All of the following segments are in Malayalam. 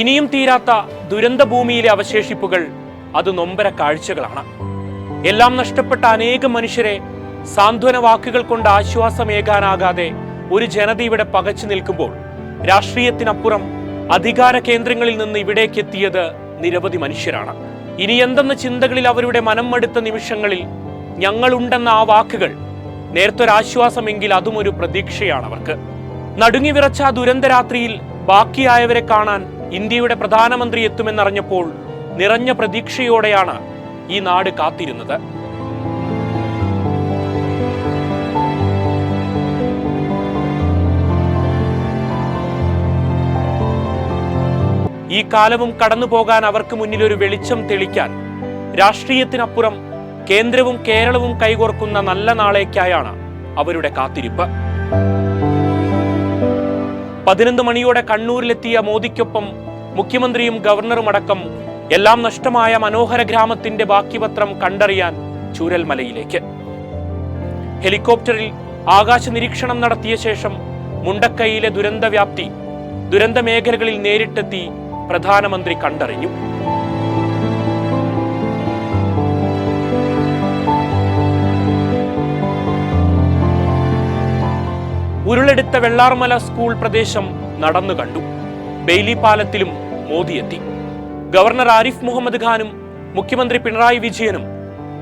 ഇനിയും തീരാത്ത ദുരന്തഭൂമിയിലെ അവശേഷിപ്പുകൾ അത് നൊമ്പര കാഴ്ചകളാണ്. എല്ലാം നഷ്ടപ്പെട്ട അനേകം മനുഷ്യരെ സാന്ത്വന വാക്കുകൾ കൊണ്ട് ആശ്വാസമേകാനാകാതെ ഒരു ജനത ഇവിടെ പകച്ചു നിൽക്കുമ്പോൾ രാഷ്ട്രീയത്തിനപ്പുറം അധികാര കേന്ദ്രങ്ങളിൽ നിന്ന് ഇവിടേക്ക് എത്തിയത് നിരവധി മനുഷ്യരാണ്. ഇനി എന്തെന്ന ചിന്തകളിൽ അവരുടെ മനം മടുത്ത നിമിഷങ്ങളിൽ ഞങ്ങളുണ്ടെന്ന ആ വാക്കുകൾ നേരത്തൊരാശ്വാസമെങ്കിൽ അതും ഒരു പ്രതീക്ഷയാണ് അവർക്ക്. നടുങ്ങി വിറച്ച ആ ദുരന്തരാത്രിയിൽ ബാക്കിയായവരെ കാണാൻ ഇന്ത്യയുടെ പ്രധാനമന്ത്രി എത്തുമെന്നറിഞ്ഞപ്പോൾ നിറഞ്ഞ പ്രതീക്ഷയോടെയാണ് ഈ നാട് കാത്തിരുന്നത്. ഈ കാലവും കടന്നു പോകാൻ അവർക്ക് മുന്നിൽ ഒരു വെളിച്ചം തെളിക്കാൻ രാഷ്ട്രീയത്തിനപ്പുറം കേന്ദ്രവും കേരളവും കൈകോർക്കുന്ന നല്ല നാളേക്കായാണ് അവരുടെ കാത്തിരിപ്പ്. പതിനൊന്ന് മണിയോടെ കണ്ണൂരിലെത്തിയ മോദിക്കൊപ്പം മുഖ്യമന്ത്രിയും ഗവർണറും അടക്കം എല്ലാം നഷ്ടമായ മനോഹര ഗ്രാമത്തിന്റെ ബാക്കിപത്രം കണ്ടറിയാൻ ചൂരൽമലയിലേക്ക്. ഹെലികോപ്റ്ററിൽ ആകാശ നിരീക്ഷണം നടത്തിയ ശേഷം മുണ്ടക്കൈയിലെ ദുരന്തവ്യാപ്തി ദുരന്ത മേഖലകളിൽ നേരിട്ടെത്തി പ്രധാനമന്ത്രി കണ്ടറിഞ്ഞു. ഉരുളെടുത്ത വെള്ളാർമല സ്കൂൾ പ്രദേശം നടന്നു കണ്ടു. ബെയ്ലി പാലത്തിലും മോദി എത്തി. ഗവർണർ ആരിഫ് മുഹമ്മദ് ഖാനും മുഖ്യമന്ത്രി പിണറായി വിജയനും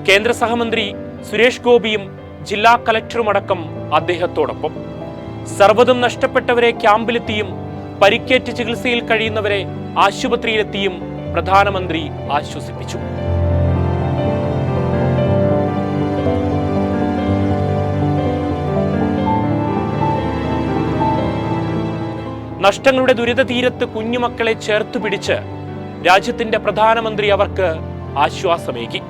കേന്ദ്ര സഹമന്ത്രി സുരേഷ് ഗോപിയും ജില്ലാ കലക്ടറുമടക്കം അദ്ദേഹത്തോടൊപ്പം. സർവതും നഷ്ടപ്പെട്ടവരെ ക്യാമ്പിലെത്തിയും പരിക്കേറ്റ് ചികിത്സയിൽ കഴിയുന്നവരെ ആശുപത്രിയിലെത്തിയും പ്രധാനമന്ത്രി ആശ്വസിപ്പിച്ചു. നഷ്ടങ്ങളുടെ ദുരിത തീരത്ത് കുഞ്ഞുമക്കളെ ചേർത്തു പിടിച്ച് രാജ്യത്തിന്റെ പ്രധാനമന്ത്രി അവർക്ക് ആശ്വാസമേകി.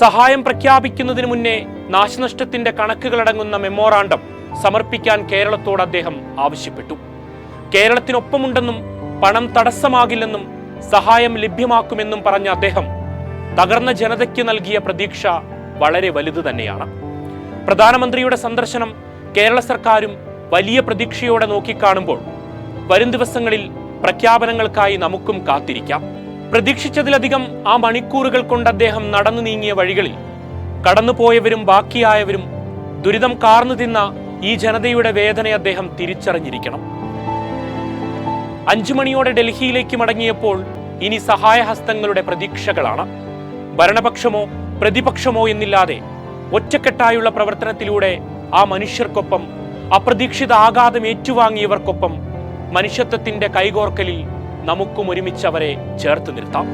സഹായം പ്രഖ്യാപിക്കുന്നതിന് മുന്നേ നാശനഷ്ടത്തിന്റെ കണക്കുകളടങ്ങുന്ന മെമ്മോറാണ്ടം സമർപ്പിക്കാൻ കേരളത്തോട് അദ്ദേഹം ആവശ്യപ്പെട്ടു. കേരളത്തിനൊപ്പമുണ്ടെന്നും പണം തടസ്സമാകില്ലെന്നും സഹായം ലഭ്യമാക്കുമെന്നും പറഞ്ഞ അദ്ദേഹം തകർന്ന ജനതയ്ക്ക് നൽകിയ പ്രതീക്ഷ വളരെ വലുത് തന്നെയാണ്. പ്രധാനമന്ത്രിയുടെ സന്ദർശനം കേരള സർക്കാരും വലിയ പ്രതീക്ഷയോടെ നോക്കിക്കാണുമ്പോൾ വരും ദിവസങ്ങളിൽ പ്രഖ്യാപനങ്ങൾക്കായി നമുക്കും കാത്തിരിക്കാം. പ്രതീക്ഷിച്ചതിലധികം ആ മണിക്കൂറുകൾ കൊണ്ട് അദ്ദേഹം നടന്നു നീങ്ങിയ വഴികളിൽ കടന്നുപോയവരും ബാക്കിയായവരും ദുരിതം കാർന്നു തിന്ന ഈ ജനതയുടെ വേദന അദ്ദേഹം തിരിച്ചറിഞ്ഞിരിക്കണം. അഞ്ചു മണിയോടെ ഡൽഹിയിലേക്ക് മടങ്ങിയപ്പോൾ ഇനി സഹായഹസ്തങ്ങളുടെ പ്രതീക്ഷകളാണ്. ഭരണപക്ഷമോ പ്രതിപക്ഷമോ എന്നില്ലാതെ ഒറ്റക്കെട്ടായുള്ള പ്രവർത്തനത്തിലൂടെ ആ മനുഷ്യർക്കൊപ്പം അപ്രതീക്ഷിത ആഘാതം ഏറ്റുവാങ്ങിയവർക്കൊപ്പം മനുഷ്യത്വത്തിന്റെ കൈകോർക്കലിൽ നമുക്കും ഒരുമിച്ച് അവരെ ചേർത്ത് നിർത്താം.